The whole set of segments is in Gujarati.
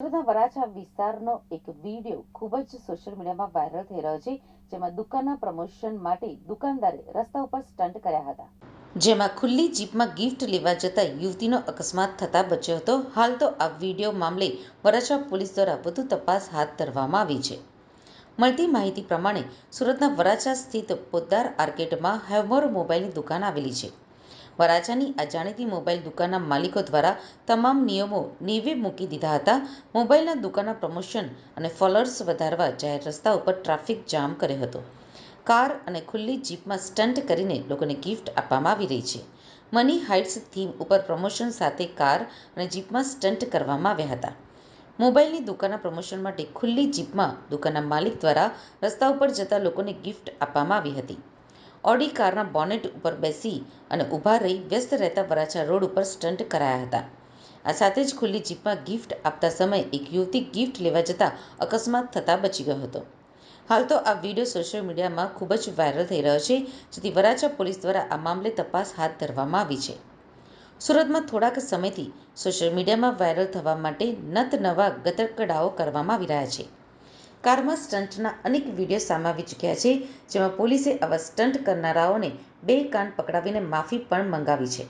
સુરતના વરાછા વિસ્તારનો એક વીડિયો ખૂબ જ સોશિયલ મીડિયામાં વાયરલ થઈ રહ્યો છે, જેમાં દુકાનના પ્રમોશન માટે દુકાનદારે રસ્તા ઉપર સ્ટન્ટ કર્યા હતા. જેમાં ખુલ્લી જીપમાં ગિફ્ટ લેવા જતા યુવતીનો અકસ્માત થતા બચ્યો હતો. હાલ તો આ વીડિયો મામલે વરાછા પોલીસ દ્વારા વધુ તપાસ હાથ ધરવામાં આવી છે. મળતી માહિતી પ્રમાણે સુરતના વરાછા સ્થિત પોદ્દાર આર્કેટમાં હેવમોર મોબાઈલની દુકાન આવેલી છે. વરાછાની અજાણીતી મોબાઈલ દુકાનના માલિકો દ્વારા તમામ નિયમો નેવે મૂકી દીધા હતા. મોબાઈલના દુકાનના પ્રમોશન અને ફોલોઅર્સ વધારવા જાહેર રસ્તા ઉપર ટ્રાફિક જામ કર્યો હતો. કાર અને ખુલ્લી જીપમાં સ્ટન્ટ કરીને લોકોને ગિફ્ટ આપવામાં આવી રહી છે. મની હાઇટ્સ થીમ ઉપર પ્રમોશન સાથે કાર અને જીપમાં સ્ટન્ટ કરવામાં આવ્યા હતા. મોબાઈલની દુકાનના પ્રમોશન માટે ખુલ્લી જીપમાં દુકાનના માલિક દ્વારા રસ્તા ઉપર જતા લોકોને ગિફ્ટ આપવામાં આવી હતી. ઓડી કારના બોનેટ ઉપર બેસી અને ઊભા રહી વ્યસ્ત રહેતા વરાછા રોડ ઉપર સ્ટંટ કરાયા હતા. આ સાથે જ ખુલ્લી જીપમાં ગિફ્ટ આપતા સમયે એક યુવતી ગિફ્ટ લેવા જતાં અકસ્માત થતા બચી ગયો હતો. હાલ તો આ વીડિયો સોશિયલ મીડિયામાં ખૂબ જ વાયરલ થઈ રહ્યો છે, જેથી વરાછા પોલીસ દ્વારા આ મામલે તપાસ હાથ ધરવામાં આવી છે. સુરતમાં થોડાક સમયથી સોશિયલ મીડિયામાં વાયરલ થવા માટે નત નવા ગતકડાઓ કરવામાં આવી રહ્યા છે. કારમાં સ્ટન્ટના અનેક વીડિયો સામાવી ચૂક્યા છે, જેમાં પોલીસે આવા સ્ટંટ કરનારાઓને બે કાન પકડાવીને માફી પણ મંગાવી છે.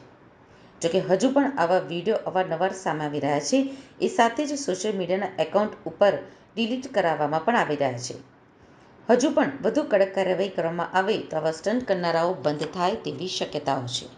જોકે હજુ પણ આવા વીડિયો અવારનવાર સામે આવી રહ્યા છે, એ સાથે જ સોશિયલ મીડિયાના એકાઉન્ટ ઉપર ડિલીટ કરાવવામાં પણ આવી રહ્યા છે. હજુ પણ વધુ કડક કાર્યવાહી કરવામાં આવે તો આવા સ્ટંટ કરનારાઓ બંધ થાય તેવી શક્યતાઓ છે.